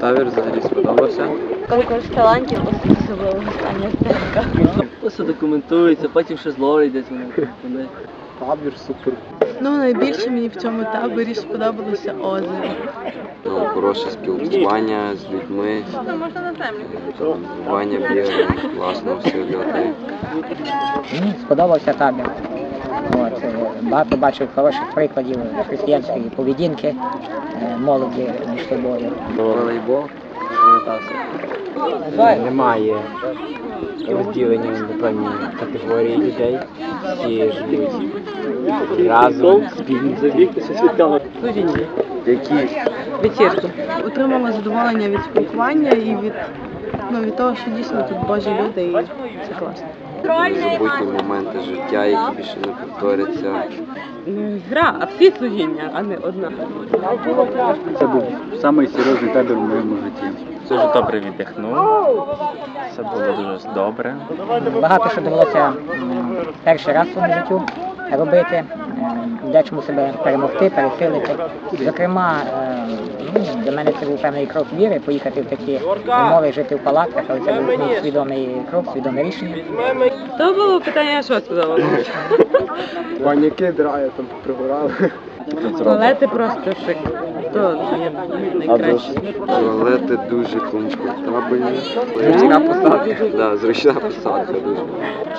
табір взагалі сподобався. Конкурс талантів особливо остання сценка. Просто документується, потім ще зловлять десь вони. Табір супер. Ну, найбільше мені в цьому таборі сподобалося озеро. Ну, хороше спілкування з людьми. Там Ваня бігає, класно все льотає. Мені сподобався табір. От, багато бачив хороших прикладів християнської поведінки е, молоді між собою. Волейбол. Немає розділення на певні категорії людей. Всі живуть разом, спільно. Вечірку. Отримала задоволення від спілкування і від, ну, від того, що дійсно тут Божі люди і це класно. Незабутні моменти життя, які більше не повторяться. Гра, а всі служіння, а не одна. Це був найсерйозний серйозний табір в моєму житті. Дуже добре віддихнув. Все було дуже добре. Багато що довелося перший раз в своєму життю робити, дечому себе перемогти, пересилити. Зокрема, е, ну, для мене це був певний крок віри, поїхати в такі умови, жити в палатках, але це був ну, свідомий крок, свідоме рішення. То було питання, що сподобалося. Ваняки драє там пригорали. Туалети просто шик. То найкраще. Туалети дуже комфортабельні. Зручна посадка. Да, зручна посадка дуже.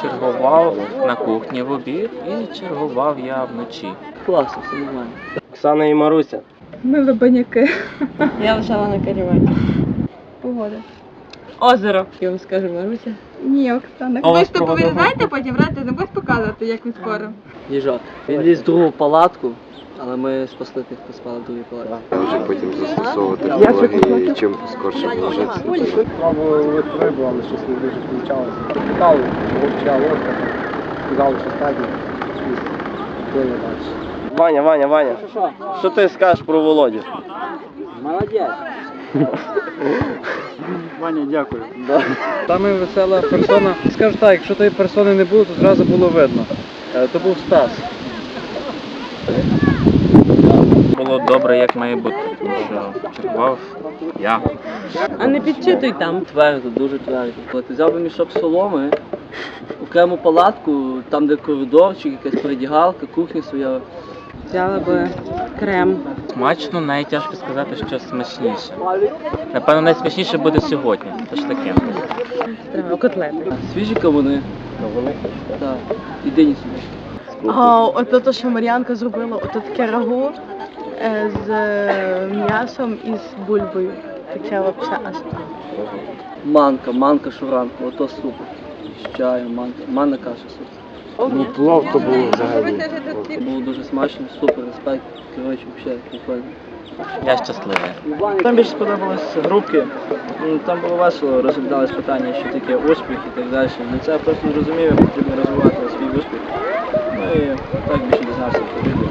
Чергував на кухні в обід і чергував я вночі. Класно, все нормально. Оксана і Маруся. Ми вибаняки. Я лежала на каріваті. Погода. Озеро, я вам скажу, Маруся. Ні, Оксана. Вас Хочете погода повирізайте, потім брати, не будеш показувати, як він скоро. Їжак. Він ліз в другу палатку, але ми спасли тих, хто спали в другій палатці. Вже потім застосовувати технології, чим скорше вложитися. Пробували ловити рибу, але щось не дуже получалося. Питали, чого лодка, сказали, що далі. Ваня, Ваня, Ваня. Що ти скажеш про Володю? Молодець. Ваня, дякую. Саме весела персона. Скажу так, якщо тої персони не було, то зразу було видно. Е, То був Стас. Було добре, як має бути, тому що чергував я. А не підчитуй там. Твердо, дуже твердо. Коли ти взяв би мішок соломи, окрему палатку, там де коридорчик, якась передягалка, кухня своя. Взяла би крем. Смачно, навіть тяжко сказати, що смачніше. Напевно, найсмачніше буде сьогодні. Тож таке. Треба котлети. Свіжі кавуни. Так. І дині собі. А, ото те, що Мар'янка зробила, ото таке рагу е, з е, м'ясом і з бульбою. Таке взагалі аж. Манка, манка шуранка, ото супер. З чаю, манка, манна каша супер. Ну, плов то було взагалі. Було дуже смачно, супер, респект. Коротше, взагалі, прикольно. Я щасливий. Там більше сподобалось групки. Там було весело, розглядались питання, що таке успіх і так далі. Ну це я просто не розумів, як потрібно розвивати свій успіх. Ну і так більше дізнався про відео.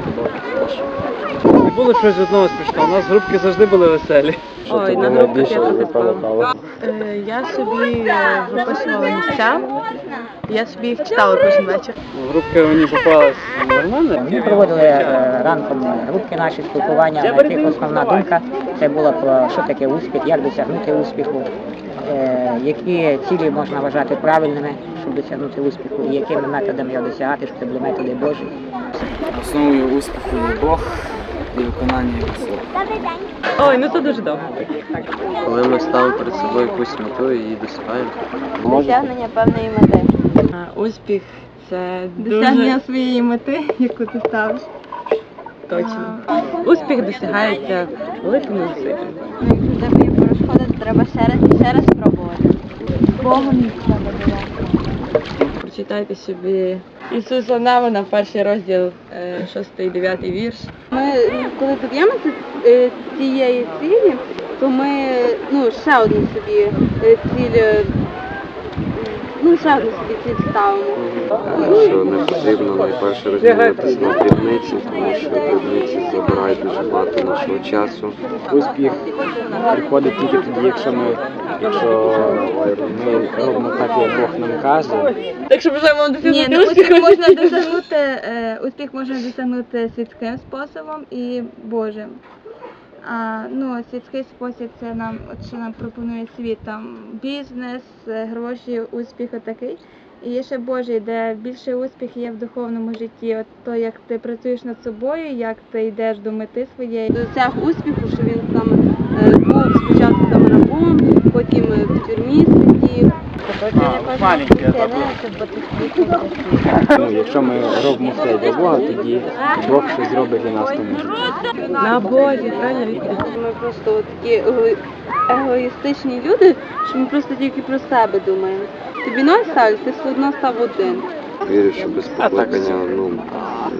Не було щось одного смішного. У нас групки завжди були веселі. Ой, на групах я посипала. Е, я собі виписувала місця, я собі їх читала кожен вечір. Групки мені попались нормально. Ми проводили е, ранком групки наші спілкування, на яких основна думка це була про що таке успіх, як досягнути успіху, е, які цілі можна вважати правильними, щоб досягнути успіху, і якими методами його досягати, щоб це були методи Божі. Основою успіху є Бог і виконання його слова. Ой, ну то дуже довго. Коли ми ставимо перед собою якусь мету і її досягаємо, Досягнення певної мети. А, успіх це Досягнення дуже своєї мети, яку ти ставиш. точно. Успіх досягається великими зусиллями. Ну, Якщо тебе є перешкода, то треба ще раз ще раз спробувати. Богом треба довести. Прочитайте собі Ісуса Навина, перший розділ, шостий, дев'ятий вірш. Ми, коли доб'ємося е, цієї цілі, то ми ну, ще одну собі е, ціль, е, ну, ще одну собі ціль ставимо. що не потрібно найперше розділитися на дрібниці, тому що дрібниці забирають дуже багато нашого часу. Успіх приходить тільки тоді, якщо ми, якщо ми робимо так, як Бог нам каже. Так що бажаємо вам Ні, досягнути ну, успіх успіху. можна досягнути, е, успіх можна досягнути світським способом і Божим. А ну, світський спосіб це нам, от що нам пропонує світ, там бізнес, е, гроші, успіх отакий. І є ще Божий, де більше успіх є в духовному житті. От то, як ти працюєш над собою, як ти йдеш до мети своєї. Досяг успіху, що він там е, був спочатку там рабом, потім е, в тюрмі сидів. Ну, якщо ми робимо все для Бога, тоді Бог щось зробить для нас тому. На Бозі, правильно відповідь? Ми просто такі егоїстичні люди, що ми просто тільки про себе думаємо. Тобі ноль ставлять, ти все одно став один. Вірю, що без покликання ну,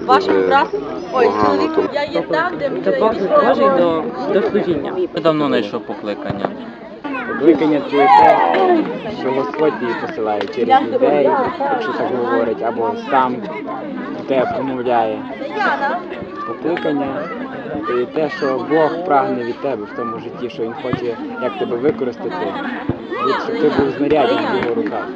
Вашому дуже? Ой, погано. чоловіку, я є там, де До Бога Божий до, до служіння. Я давно знайшов покликання. Те, що Господь її посилає через людей, якщо так говорить, або сам тебе промовляє. Покликання це те, що Бог прагне від тебе в тому житті, що Він хоче як тебе використати, щоб ти був знаряддям в його руках.